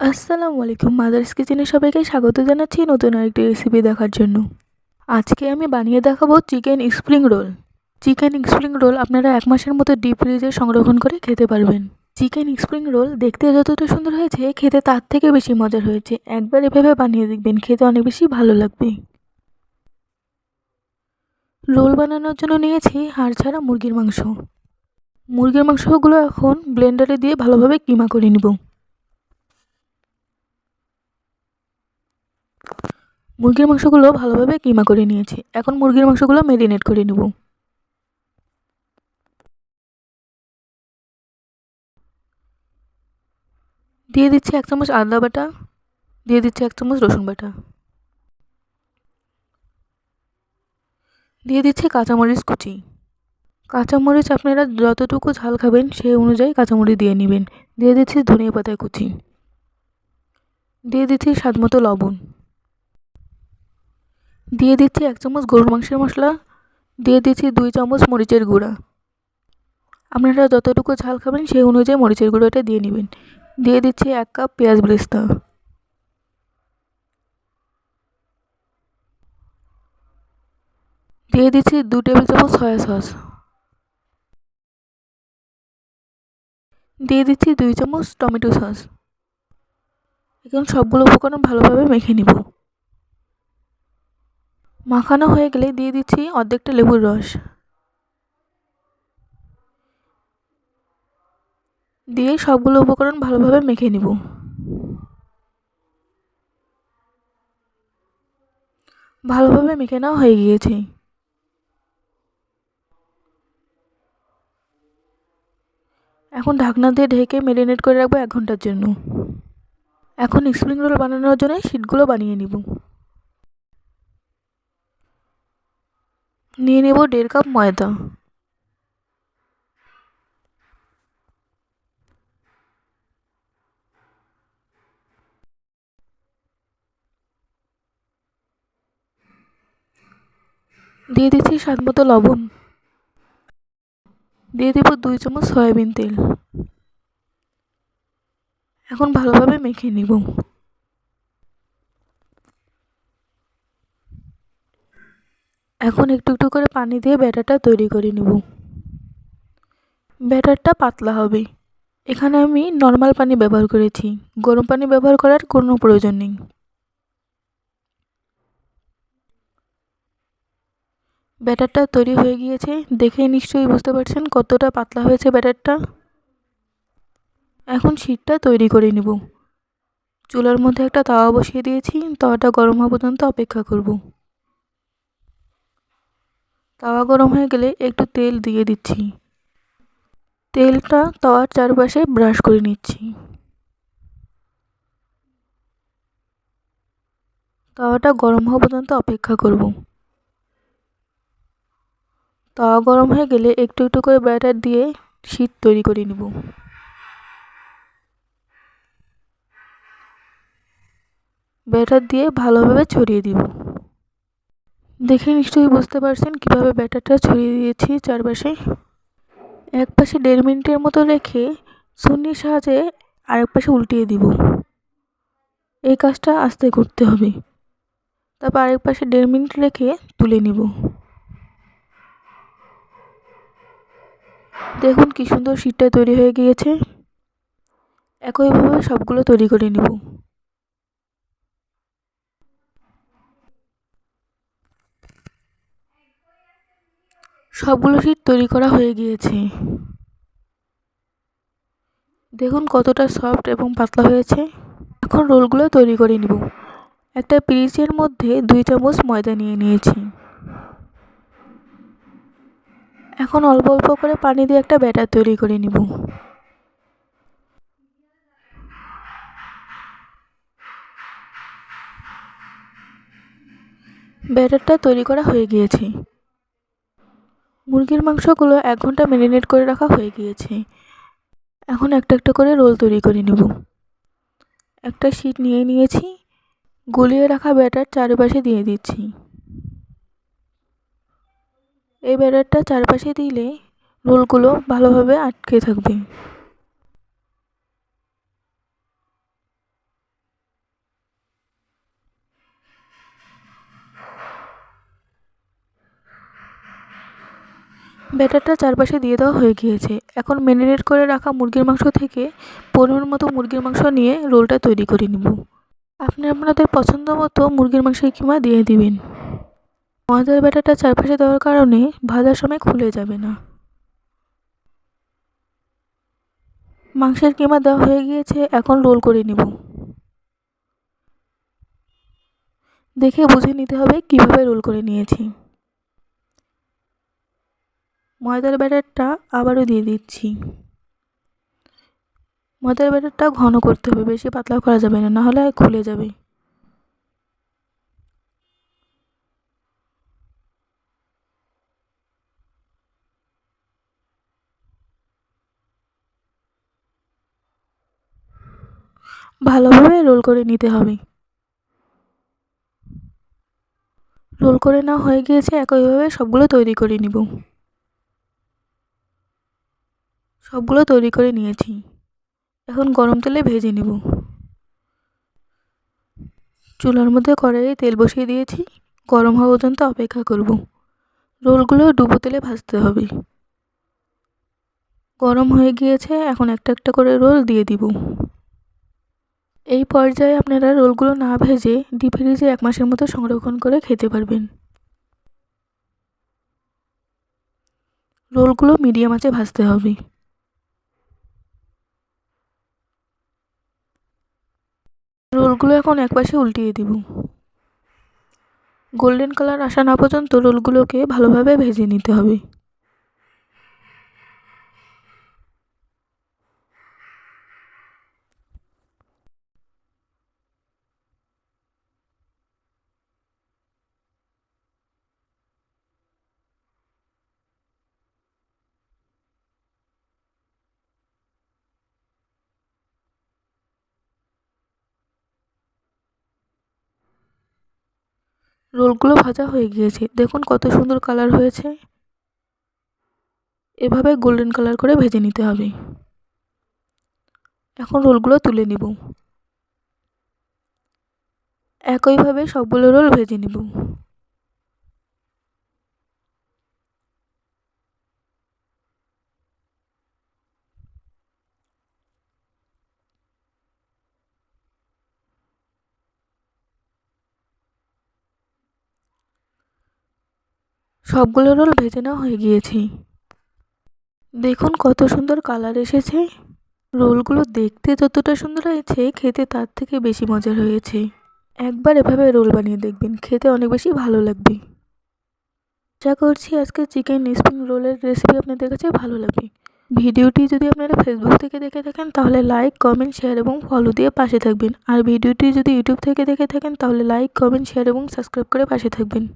আসসালামু আলাইকুম, মাদার্স কিচেনে সবাইকে স্বাগত জানাচ্ছি নতুন আরেকটি রেসিপি দেখার জন্য। আজকে আমি বানিয়ে দেখাবো chicken spring roll. Chicken spring roll আপনারা এক মাসের মতো ডিপ ফ্রিজে সংরক্ষণ করে খেতে পারবেন। চিকেন স্প্রিং রোল দেখতে যতটা সুন্দর হয়েছে, খেতে তার থেকে বেশি মজার হয়েছে। একবার এভাবে বানিয়ে দেখবেন, খেতে অনেক বেশি ভালো লাগবে। রোল বানানোর জন্য নিয়েছি হাড় ছাড়া মুরগির মাংস। মুরগির মাংসগুলো এখন ব্লেন্ডারে দিয়ে ভালোভাবে কিমা করে নিব। মুরগির মাংসগুলো ভালোভাবে কিমা করে নিয়েছি। এখন মুরগির মাংসগুলো ম্যারিনেট করে নেব। দিয়ে দিচ্ছি এক চামচ আদা বাটা, দিয়ে দিচ্ছি এক চামচ রসুন বাটা। দিয়ে দিচ্ছি কাঁচামরিচ কুচি। কাঁচামরিচ আপনারা যতটুকু ঝাল খাবেন সেই অনুযায়ী কাঁচামরিচ দিয়ে নেবেন। দিয়ে দিচ্ছি ধনিয়া পাতায় কুচি। দিয়ে দিচ্ছি স্বাদ মতো লবণ। দিয়ে দিচ্ছি এক চামচ গরুর মাংসের মশলা, দিয়ে দিচ্ছি দুই চামচ মরিচের গুঁড়া। আপনারা যতটুকু ঝাল খাবেন সেই অনুযায়ী মরিচের গুঁড়োটা দিয়ে নেবেন। দিয়ে দিচ্ছি এক কাপ পেঁয়াজ বেরেস্তা। দিয়ে দিচ্ছি দু টেবিল চামচ সয়া সস। দিয়ে দিচ্ছি দুই চামচ টমেটো সস। এখন সবগুলো উপকরণ ভালোভাবে মেখে নিব। মাখানো হয়ে গেলে দিয়ে দিচ্ছি অর্ধেকটা লেবুর রস। দিয়ে সবগুলো উপকরণ ভালোভাবে মেখে নিব। ভালোভাবে মেখে নেওয়া হয়ে গিয়েছে। এখন ঢাকনা দিয়ে ঢেকে মেরিনেট করে রাখব এক ঘণ্টার জন্য। এখন স্প্রিং রোল বানানোর জন্য শিটগুলো বানিয়ে নিব। নিয়ে নেব দেড় কাপ ময়দা। দিয়ে দিচ্ছি স্বাদ মতো লবণ। দিয়ে দেব দুই চামচ সয়াবিন তেল। এখন ভালোভাবে মেখে নিব। এখন একটু একটু করে পানি দিয়ে ব্যাটারটা তৈরি করে নেব। ব্যাটারটা পাতলা হবে। এখানে আমি নর্মাল পানি ব্যবহার করেছি। গরম পানি ব্যবহার করার কোনো প্রয়োজন নেই। ব্যাটারটা তৈরি হয়ে গিয়েছে। দেখেই নিশ্চয়ই বুঝতে পারছেন কতটা পাতলা হয়েছে ব্যাটারটা। এখন শীতটা তৈরি করে নেব। চুলার মধ্যে একটা তাওয়া বসিয়ে দিয়েছি। তাওয়াটা গরম হওয়া পর্যন্ত অপেক্ষা করব। তাওয়া গরম হয়ে গেলে একটু তেল দিয়ে দিচ্ছি। তেলটা তাওয়ার চারপাশে ব্রাশ করে নিচ্ছি। তাওয়াটা গরম হওয়া পর্যন্ত অপেক্ষা করব। তাওয়া গরম হয়ে গেলে একটু একটু করে ব্যাটার দিয়ে শীত তৈরি করে নেব। ব্যাটার দিয়ে ভালোভাবে ছড়িয়ে দিব। দেখে নিশ্চয়ই বুঝতে পারছেন কীভাবে ব্যাটারটা ছড়িয়ে দিয়েছি চারপাশে। এক পাশে দেড় মিনিটের মতো রেখে সুন্নির সাহায্যে আরেক পাশে উল্টিয়ে দিব। এই কাজটা আস্তে করতে হবে। তারপর আরেক পাশে দেড় মিনিট রেখে তুলে নিব। দেখুন কি সুন্দর শীতটা তৈরি হয়ে গিয়েছে। একইভাবে সবগুলো তৈরি করে নিব। সবগুলো শীট তৈরি করা হয়ে গিয়েছে। দেখুন কতটা সফট এবং পাতলা হয়েছে। এখন রোলগুলো তৈরি করে নিব। একটা পিরিচের মধ্যে দুই চামচ ময়দা নিয়ে নিয়েছি। এখন অল্প অল্প করে পানি দিয়ে একটা ব্যাটার তৈরি করে নিব। ব্যাটারটা তৈরি করা হয়ে গিয়েছে। মুরগির মাংসগুলো এক ঘণ্টা ম্যারিনেট করে রাখা হয়ে গিয়েছে। এখন একটা একটা করে রোল তৈরি করে নেব। একটা শিট নিয়ে নিয়েছি, গুলিয়ে রাখা ব্যাটার চারপাশে দিয়ে দিচ্ছি। এই ব্যাটারটা চারপাশে দিলে রোলগুলো ভালোভাবে আটকে থাকবে। ব্যাটারটা চারপাশে দিয়ে দেওয়া হয়ে গিয়েছে। এখন ম্যারিনেট করে রাখা মুরগির মাংস থেকে পরিমাণ মতো মুরগির মাংস নিয়ে রোলটা তৈরি করে নেব। আপনি আপনাদের পছন্দ মতো মুরগির মাংসের কিমা দিয়ে দিবেন। ময়দার ব্যাটারটা চারপাশে দেওয়ার কারণে ভাজার সময় খুলে যাবে না। মাংসের কিমা দেওয়া হয়ে গিয়েছে, এখন রোল করে নেব। দেখে বুঝে নিতে হবে কীভাবে রোল করে নিয়েছি। ময়দার ব্যাটারটা আবারও দিয়ে দিচ্ছি। ময়দার ব্যাটারটা ঘন করতে হবে, বেশি পাতলা করা যাবে না, নাহলে খুলে যাবে। ভালোভাবে রোল করে নিতে হবে। রোল করে না হয়ে গিয়েছে, একইভাবে সবগুলো তৈরি করে নিব। সবগুলো তৈরি করে নিয়েছি। এখন গরম তেলে ভেজে নেব। চুলার মধ্যে কড়াইয়ে তেল বসিয়ে দিয়েছি। গরম হওয়া পর্যন্ত অপেক্ষা করব। রোলগুলো ডুবো তেলে ভাজতে হবে। গরম হয়ে গিয়েছে, এখন একটা একটা করে রোল দিয়ে দিব। এই পর্যায়ে আপনারা রোলগুলো না ভেজে ডিপ ফ্রিজে এক মাসের মতো সংরক্ষণ করে খেতে পারবেন। রোলগুলো মিডিয়াম আঁচে ভাজতে হবে। রোলগুলো এখন এক পাশে উল্টিয়ে দিব। গোল্ডেন কালার আসা না পর্যন্ত রোলগুলোকে ভালোভাবে ভেজে নিতে হবে। রোলগুলো ভাজা হয়ে গিয়েছে। দেখুন কত সুন্দর কালার হয়েছে। এভাবে গোল্ডেন কালার করে ভেজে নিতে হবে। এখন রোলগুলো তুলে নিব। একইভাবে সবগুলো রোল ভেজে নিব। সবগুলো রোল ভেজে নেওয়া হয়ে গিয়েছে। দেখুন কত সুন্দর কালার এসেছে। রোলগুলো দেখতে যতটা সুন্দর হয়েছে, খেতে তার থেকে বেশি মজার হয়েছে। একবার এভাবে রোল বানিয়ে দেখবেন, খেতে অনেক বেশি ভালো লাগবে। আশা করছি আজকে চিকেন স্প্রিং রোলের রেসিপি আপনাদের কাছে ভালো লাগবে। ভিডিওটি যদি আপনারা ফেসবুক থেকে দেখে থাকেন, তাহলে লাইক কমেন্ট শেয়ার এবং ফলো দিয়ে পাশে থাকবেন। আর ভিডিওটি যদি ইউটিউব থেকে দেখে থাকেন, তাহলে লাইক কমেন্ট শেয়ার এবং সাবস্ক্রাইব করে পাশে থাকবেন।